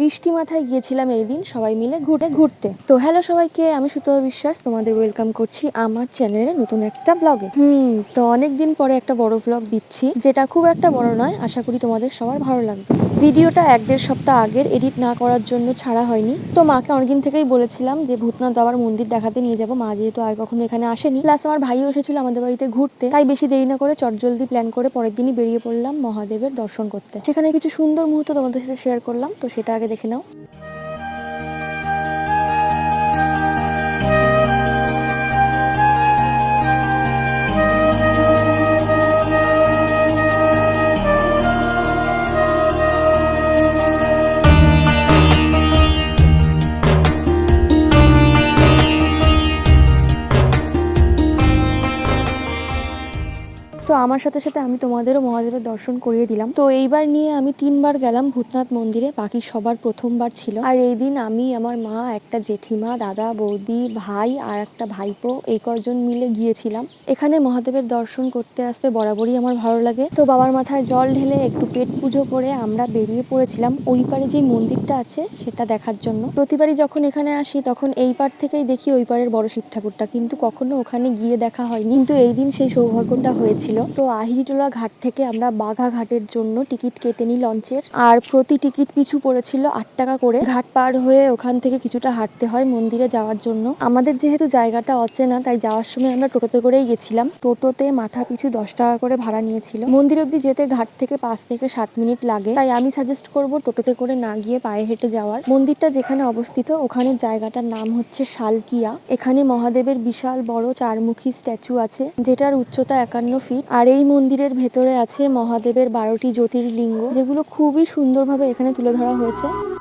বৃষ্টি মাথায় গিয়েছিলাম এই দিন, সবাই মিলে ঘুরে ঘুরতে। তো হ্যালো সবাইকে, আমি সুতোয়া বিশ্বাস, তোমাদের ওয়েলকাম করছি আমার চ্যানেলে নতুন একটা ব্লগে হুম, তো অনেক দিন পরে একটা বড় ব্লগ দিচ্ছি, যেটা খুব একটা বড় নয়, আশা করি তোমাদের সবার ভালো লাগবে। ভিডিওটা এক দেড় সপ্তাহ আগের এডিট না করার জন্য ছাড়া হয়নি। তো মাকে অনেকদিন থেকেই বলেছিলাম যে ভূতনাথ বাবার মন্দির দেখাতে নিয়ে যাব, মা যেহেতু আগে কখনো এখানে আসেনি। প্লাস আমার ভাইও এসেছিল আমাদের বাড়িতে ঘুরতে, তাই বেশি দেরি না করে চটজলদি প্ল্যান করে পরের দিনই বেরিয়ে পড়লাম মহাদেবের দর্শন করতে। সেখানে কিছু সুন্দর মুহূর্ত তোমাদের সাথে শেয়ার করলাম, তো সেটা আগে দেখে নাও। তো আমার সাথে সাথে আমি তোমাদেরও মহাদেবের দর্শন করিয়ে দিলাম। তো এইবার নিয়ে আমি তিনবার গেলাম ভূতনাথ মন্দিরে, বাকি সবার প্রথমবার ছিল। আর এই দিন আমি, আমার মা, একটা জেঠিমা, দাদা, বৌদি, ভাই আর একটা ভাইপো এই কজন মিলে গিয়েছিলাম। এখানে মহাদেবের দর্শন করতে আসতে বরাবরই আমার ভালো লাগে। তো বাবার মাথায় জল ঢেলে একটু পেট পুজো করে আমরা বেরিয়ে পড়েছিলাম ওই পারে যে মন্দিরটা আছে, সেটা দেখার জন্য। প্রতিবারই যখন এখানে আসি, তখন এই পার থেকেই দেখি ওই পারের বড় শিব ঠাকুরটা, কিন্তু কখনো ওখানে গিয়ে দেখা হয়নি। কিন্তু এই দিন সেই সৌভাগ্যটা হয়েছিল। তো আহিরিটোলা ঘাট থেকে আমরা বাঘা ঘাটের জন্য টিকিট কেটে নিই লঞ্চের। আর প্রতি টিকিট পিছু পড়েছিল আট টাকা করে। ঘাট পার হয়ে ওখান থেকে কিছুটা হাঁটতে হয় মন্দিরে যাওয়ার জন্য। আমাদের যেহেতু জায়গাটা অচেনা, তাই যাওয়ার সময় আমরা টোটোতে করেই গেছিলাম। টোটোতে মাথা পিছু দশ টাকা করে ভাড়া নিয়েছিল। মন্দির অব্দি যেতে ঘাট থেকে পাঁচ থেকে সাত মিনিট লাগে। তাই আমি সাজেস্ট করব টোটোতে করে না গিয়ে পায়ে হেঁটে যাওয়ার। মন্দিরটা যেখানে অবস্থিত, ওখানে জায়গাটার নাম হচ্ছে শালকিয়া। এখানে মহাদেবের বিশাল বড় চারমুখী স্ট্যাচু আছে, যেটার উচ্চতা একান্ন ফিট। আর এই মন্দিরের ভেতরে আছে মহাদেবের বারোটি জ্যোতির্লিঙ্গ, যেগুলো খুবই সুন্দরভাবে এখানে তুলে ধরা হয়েছে।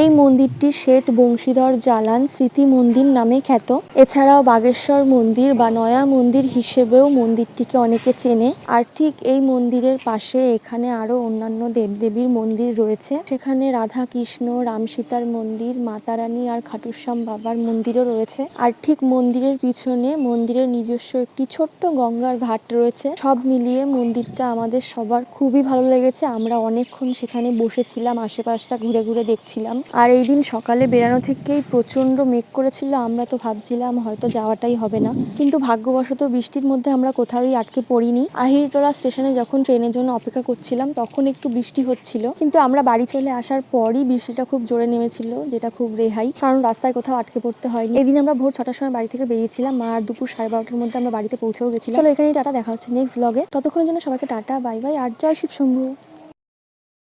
এই মন্দিরটি শেঠ বংশীধর জালান স্মৃতি মন্দির নামে খ্যাত। এছাড়াও বাগেশ্বর মন্দির বা নয়া মন্দির হিসেবেও মন্দিরটিকে অনেকে চেনে। আর ঠিক এই মন্দিরের পাশে এখানে আরও অন্যান্য দেবদেবীর মন্দির রয়েছে। সেখানে রাধা কৃষ্ণ রাম সীতার মন্দির মাতারানী আর খাটুশ্যাম বাবার মন্দিরও রয়েছে। আর ঠিক মন্দিরের পিছনে মন্দিরের নিজস্ব একটি ছোট্ট গঙ্গার ঘাট রয়েছে। সব মিলিয়ে মন্দিরটা আমাদের সবার খুবই ভালো লেগেছে। আমরা অনেকক্ষণ সেখানে বসেছিলাম, আশেপাশটা ঘুরে ঘুরে দেখছিলাম। আর এই দিন সকালে বেরানো থেকেই প্রচণ্ড মেঘ করেছিল, আমরা তো ভাবছিলাম হয়তো যাওয়াটাই হবে না। কিন্তু ভাগ্যবশত বৃষ্টির মধ্যে আমরা কোথাওই আটকে পড়িনি। আহিরটোলা স্টেশনে যখন ট্রেনের জন্য অপেক্ষা করছিলাম, তখন একটু বৃষ্টি হচ্ছিল। কিন্তু আমরা বাড়ি চলে আসার পরই বৃষ্টিটা খুব জোরে নেমেছিল, যেটা খুব রেহাই, কারণ রাস্তায় কোথাও আটকে পড়তে হয়নি। এদিন আমরা ভোর ছটার সময় বাড়ি থেকে বেরিয়েছিলাম আর দুপুর সাড়ে বারোটার মধ্যে আমরা বাড়িতে পৌঁছেও গেছিলাম। চলো এখানেই টাটা, দেখা হচ্ছে নেক্সট ব্লগে ততক্ষণের জন্য সবাইকে টাটা, বাই বাই, আর জয় শিব শম্ভু